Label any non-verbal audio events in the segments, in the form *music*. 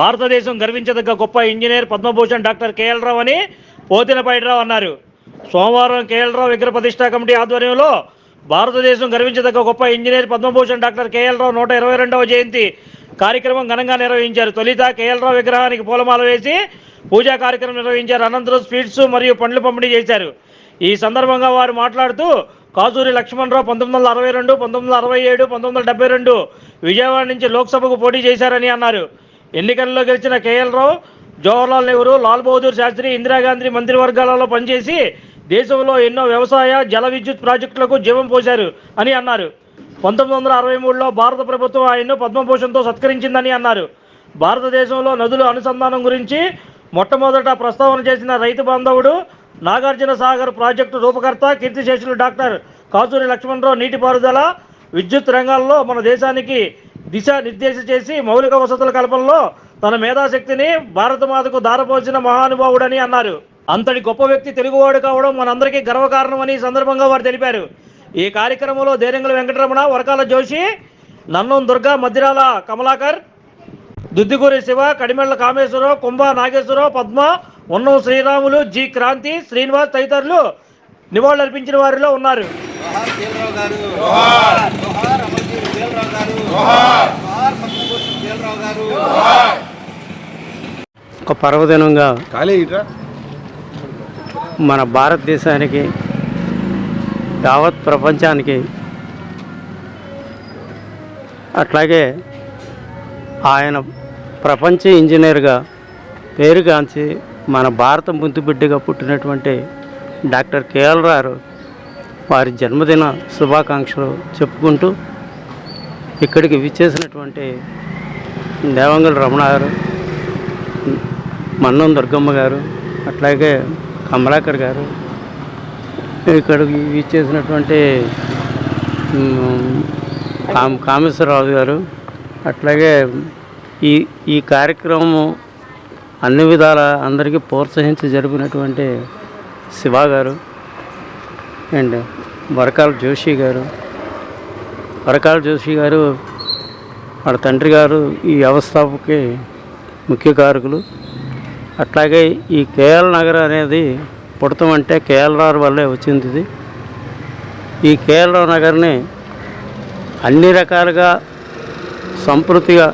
భారతదేశం గర్వించదగ్గ గొప్ప engineer Padma Bhushan doctor KL Rao అని పోతినపైడిరావు అన్నారు. సోమవారం కేఎల్ రావు విగ్రహ ప్రతిష్టా కమిటీ ఆధ్వర్యంలో భారతదేశం గర్వించదగ్గ గొప్ప engineer Padma Bhushan doctor KL Rao నూట ఇరవై రెండవ జయంతి కార్యక్రమం ఘనంగా నిర్వహించారు. తొలిత కేఎల్ రావు విగ్రహానికి పూలమాల వేసి పూజా కార్యక్రమం నిర్వహించారు. అనంతరం స్వీట్స్ మరియు పండ్లు పంపిణీ చేశారు. ఈ సందర్భంగా వారు మాట్లాడుతూ కాజూరి లక్ష్మణరావు పంతొమ్మిది వందల అరవై రెండు పంతొమ్మిది వందల అరవై ఏడు పంతొమ్మిది వందల డెబ్బై రెండు విజయవాడ నుంచి లోక్సభకు పోటీ చేశారని అన్నారు. ఎన్నికల్లో గెలిచిన కేఎల్ రావు జవహర్లాల్ నెహ్రూ లాల్ బహదూర్ శాస్త్రి ఇందిరాగాంధీ మంత్రివర్గాలలో పనిచేసి దేశంలో ఎన్నో వ్యవసాయ జల విద్యుత్ ప్రాజెక్టులకు జీవం పోశారు అని అన్నారు. పంతొమ్మిది వందల అరవై మూడులో భారత ప్రభుత్వం ఆయన్ను పద్మభూషణ్తో సత్కరించిందని అన్నారు. భారతదేశంలో నదుల అనుసంధానం గురించి మొట్టమొదట ప్రస్తావన చేసిన రైతు బాంధవుడు నాగార్జున సాగర్ ప్రాజెక్టు రూపకర్త కీర్తిశేషులు డాక్టర్ కాసూరి లక్ష్మణరావు నీటిపారుదల విద్యుత్ రంగాల్లో మన దేశానికి దిశ నిర్దేశం చేసి మౌలిక వసతుల కల్పనలో తన మేధాశక్తిని భారతమాతకు దారపోసిన మహానుభావుడని అన్నారు. అంతటి గొప్ప వ్యక్తి తెలుగువాడు కావడం మనందరికీ గర్వకారణమని సందర్భంగా వారు తెలిపారు. ఈ కార్యక్రమంలో దేరంగుల వెంకటరమణ వరకాల జోషి నన్నం దుర్గా మధ్యరాల కమలాకర్ దుద్దిగూరి శివ కడిమెళ్ళ కామేశ్వరరావు కుంభ నాగేశ్వరరావు పద్మ ఉన్నం శ్రీరాములు జి క్రాంతి శ్రీనివాస్ తదితరులు నివాళులర్పించిన వారిలో ఉన్నారు. ఒక పర్వదినంగా మన భారతదేశానికి యావత్ ప్రపంచానికి అట్లాగే ఆయన ప్రపంచ ఇంజనీర్గా పేరుగాంచి మన భారత ముద్దుబిడ్డగా పుట్టినటువంటి డాక్టర్ కేఎల్ రావు వారి జన్మదిన శుభాకాంక్షలు చెప్పుకుంటూ ఇక్కడికి విచ్చేసినటువంటి దేవంగల్ రమణ గారు మన్నం దుర్గమ్మ గారు అట్లాగే కమలాకర్ గారు ఇక్కడికి విచ్చేసినటువంటి కామ కామేశ్వరరావు గారు అట్లాగే ఈ ఈ కార్యక్రమం అన్ని విధాల అందరికీ ప్రోత్సహించి జరిపినటువంటి శివ గారు అండ్ వరకాల జోషి గారు వరకాల జోషి గారు వాళ్ళ తండ్రి గారు ఈ వ్యవస్థాపకి ముఖ్య కారకులు. అట్లాగే ఈ కేఎల్ నగర్ అనేది పుడతం అంటే కేఎల్ వల్లే వచ్చింది ఇది. ఈ కేఎల్ రావు నగర్ని అన్ని రకాలుగా సంపృతిగా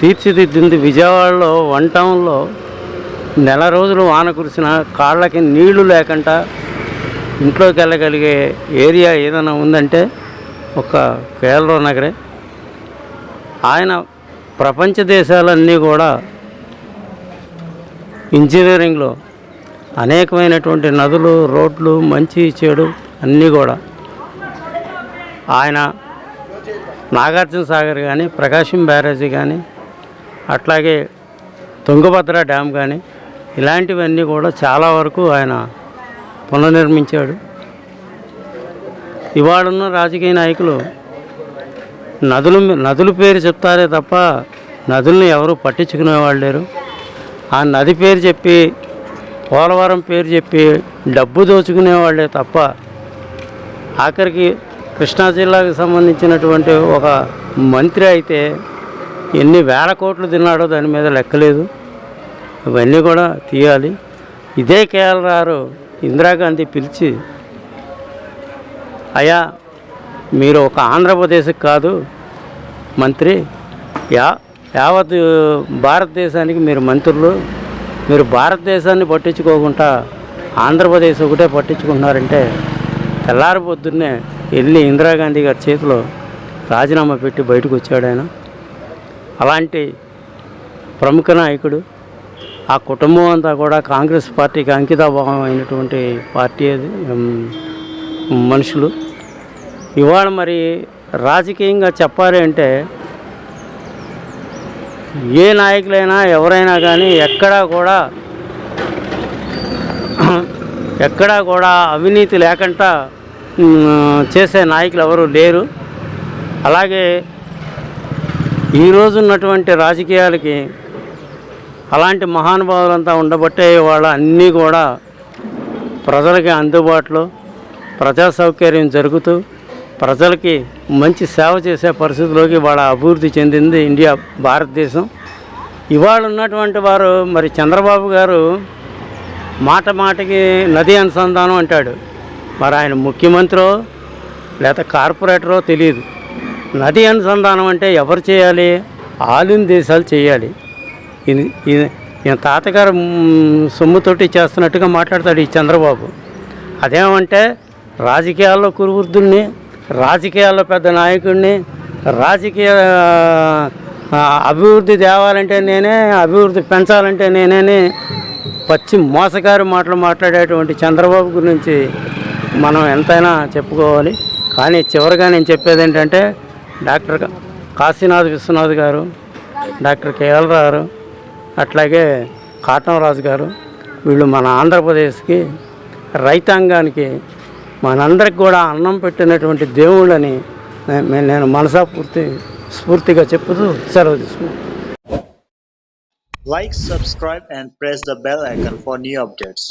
తీర్చిదిద్దింది విజయవాడలో వన్ టౌన్లో. నెల రోజులు వాన కురిసిన కాళ్ళకి నీళ్ళు లేకుండా ఇంట్లోకి వెళ్ళగలిగే ఏరియా ఏదైనా ఉందంటే ఒక కేరళ నగరే. ఆయన ప్రపంచ దేశాలన్నీ కూడా ఇంజనీరింగ్లో అనేకమైనటువంటి నదులు రోడ్లు మంచి చెడు అన్నీ కూడా. ఆయన నాగార్జున సాగర్ కానీ ప్రకాశం బ్యారేజీ కానీ అట్లాగే తుంగభద్ర డ్యామ్ కానీ ఇలాంటివన్నీ కూడా చాలా వరకు ఆయన పునర్నిర్మించాడు. ఇవాళున్న రాజకీయ నాయకులు నదులు నదుల పేరు చెప్తారే తప్ప నదుల్ని ఎవరు పట్టించుకునే వాళ్ళు లేరు. ఆ నది పేరు చెప్పి పోలవరం పేరు చెప్పి డబ్బు దోచుకునేవాళ్ళే తప్ప ఆఖరికి కృష్ణా జిల్లాకు సంబంధించినటువంటి ఒక మంత్రి అయితే ఎన్ని వేల కోట్లు తిన్నాడో దాని మీద లెక్కలేదు. ఇవన్నీ కూడా తీయాలి. ఇదే కేఎల్ రారు ఇందిరాగాంధీ పిలిచి అయ్యా మీరు ఒక ఆంధ్రప్రదేశ్కి కాదు మంత్రి యా యావత్ భారతదేశానికి మీరు మంత్రులు మీరు భారతదేశాన్ని పట్టించుకోకుండా ఆంధ్రప్రదేశ్ ఒకటే పట్టించుకుంటున్నారంటే తెల్లారి పొద్దున్నే వెళ్ళి ఇందిరాగాంధీ గారి చేతిలో రాజీనామా పెట్టి బయటకు వచ్చాడు ఆయన. అలాంటి ప్రముఖ నాయకుడు ఆ కుటుంబం అంతా కూడా కాంగ్రెస్ పార్టీకి అంకితాభావం అయినటువంటి పార్టీ అది. మనుషులు. ఇవాళ మరి రాజకీయంగా చెప్పాలి అంటే ఏ నాయకులైనా ఎవరైనా కానీ ఎక్కడా కూడా *clears throat* ఎక్కడా కూడా అవినీతి లేకుండా చేసే నాయకులు ఎవరు లేరు. అలాగే ఈరోజు ఉన్నటువంటి రాజకీయాలకి అలాంటి మహానుభావులంతా ఉండబట్టే వాళ్ళ అన్నీ కూడా ప్రజలకి అందుబాటులో ప్రజా సౌకర్యం జరుగుతూ ప్రజలకి మంచి సేవ చేసే పరిస్థితిలోకి వాళ్ళ అభివృద్ధి చెందింది ఇండియా భారతదేశం. ఇవాళ ఉన్నటువంటి వారు మరి చంద్రబాబు గారు మాట మాటకి నది అనుసంధానం అంటాడు. మరి ఆయన ముఖ్యమంత్రో లేదా కార్పొరేటరో తెలియదు. నది అనుసంధానం అంటే ఎవరు చేయాలి? ఆలిన్ దేశాలు చేయాలి. ఈయన తాతగారు సొమ్ముతోటి చేస్తున్నట్టుగా మాట్లాడతాడు ఈ చంద్రబాబు. అదేమంటే రాజకీయాల్లో కురువృద్ధుల్ని రాజకీయాల్లో పెద్ద నాయకుడిని రాజకీయ అభివృద్ధి తేవాలంటే నేనే అభివృద్ధి పెంచాలంటే నేనే పచ్చి మోసగారి మాటలు మాట్లాడేటువంటి చంద్రబాబు గురించి మనం ఎంతైనా చెప్పుకోవాలి. కానీ చివరిగా నేను చెప్పేది ఏంటంటే డాక్టర్ కాశీనాథ్ విశ్వనాథ్ గారు డాక్టర్ కేఎల్ గారు అట్లాగే కాటంరాజు గారు వీళ్ళు మన ఆంధ్రప్రదేశ్కి రైతాంగానికి మనందరికి కూడా అన్నం పెట్టినటువంటి దేవుళ్ళని నేను మనసాపూర్తి స్ఫూర్తిగా చెప్పుతూ సెలవు తీసుకున్నాను Like, subscribe, and press the bell icon for new updates.